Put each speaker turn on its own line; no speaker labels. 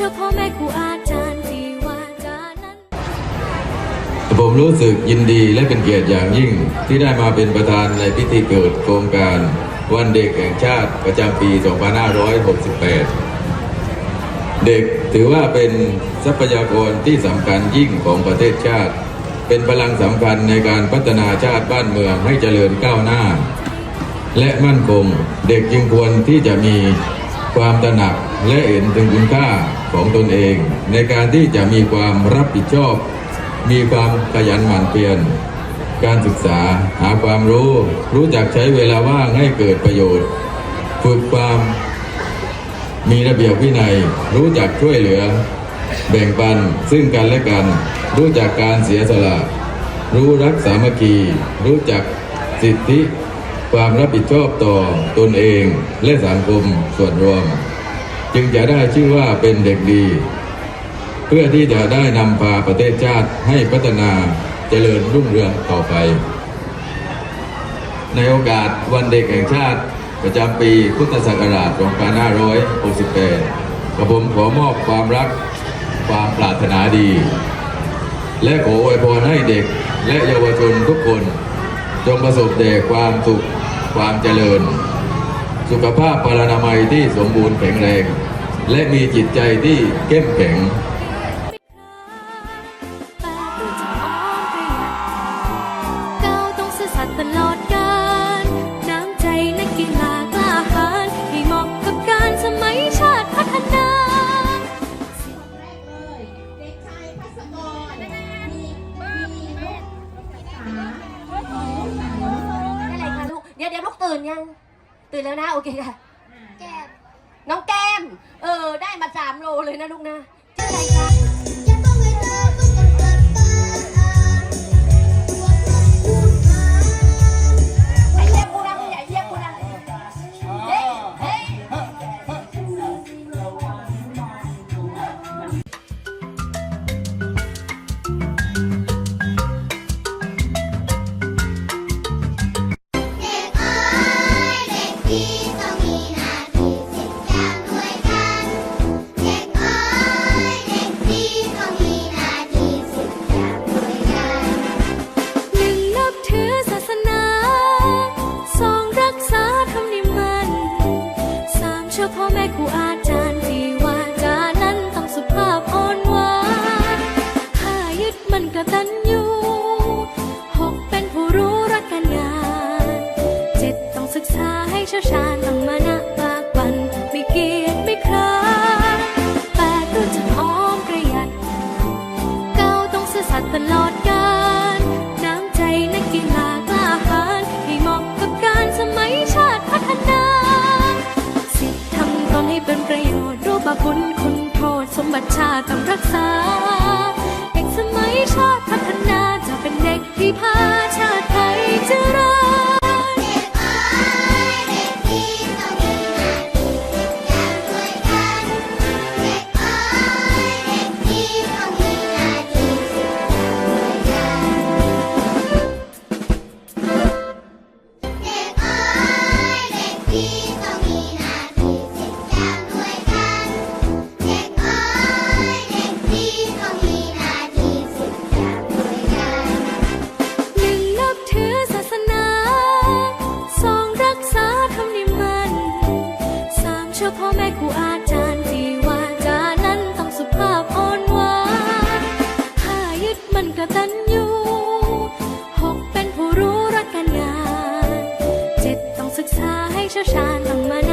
ครูอาจารย์ที่ว่าจานั้น
ผมรู้สึกยินดีและเป็นเกียรติอย่างยิ่งที่ได้มาเป็นประธานในพิธีเปิดโครงการวันเด็กแห่งชาติประจำปี 2568 เด็กถือว่าเป็นทรัพยากรที่สำคัญยิ่งของประเทศชาติ เป็นพลังสำคัญในการพัฒนาชาติบ้านเมืองให้เจริญก้าวหน้า และมั่นคง เด็กจึงควรที่จะมี ความตระหนักและเห็นถึงคุณค่าของตนเอง ในการที่จะมีความรับผิดชอบ มีความขยันหมั่นเพียรการศึกษาหาความรู้ รู้จักใช้เวลาว่างให้เกิดประโยชน์ ฝึกความมีระเบียบวินัย รู้จักช่วยเหลือ แบ่งปันซึ่งกันและกัน รู้จักการเสียสละ รู้รักสามัคคี รู้จักสิทธิ ความรับผิดชอบต่อตนเองและสังคมส่วนรวม จึงจะได้ชื่อว่าเป็นเด็กดี เพื่อที่จะได้นำพาประเทศชาติให้พัฒนาเจริญรุ่งเรืองต่อไป ในโอกาสวันเด็กแห่งชาติประจำปีพุทธศักราช 2568กระผมขอมอบความรักความปรารถนาดี และขออวยพรให้เด็กและเยาวชนทุกคน จงประสบแต่ความสุข ความเจริญ สุขภาพพลานามัยที่สมบูรณ์แข็งแรง และมีจิตใจที่เข้มแข็ง
ดี๋ย
วเดี๋ยวลูกตื่นยัง ตื่นแล้วนะ โอเคค่ะ แก้มน้องแก้ม เออ ได้มาสามโลเลยนะลูกนะชื่ออะไรคะ
จะ
ย
ว
ชาญต้องมานะปากบันไม่เกียจไม่คร้านแปดรู้จักออมประหยัดเก้าต้องซื่อสัตย์ตลอดกาลน้ำใจนักกีฬากล้าหาญให้เหมาะกับการสมัยชาติพัฒนา สิทธิทำตนให้เป็นประโยชน์รู้บาปบุญคุณโทษสมบัติชาติต้องรักษา พ่
อ
แม่ครูอาจารย์ที่ว่าจานั้นต้องสุภาพอ่อนหวานห้ายึดมันกตัญญูหกเป็นผู้รู้รักการงานเจ็ดต้องศึกษาให้ 潇洒浪漫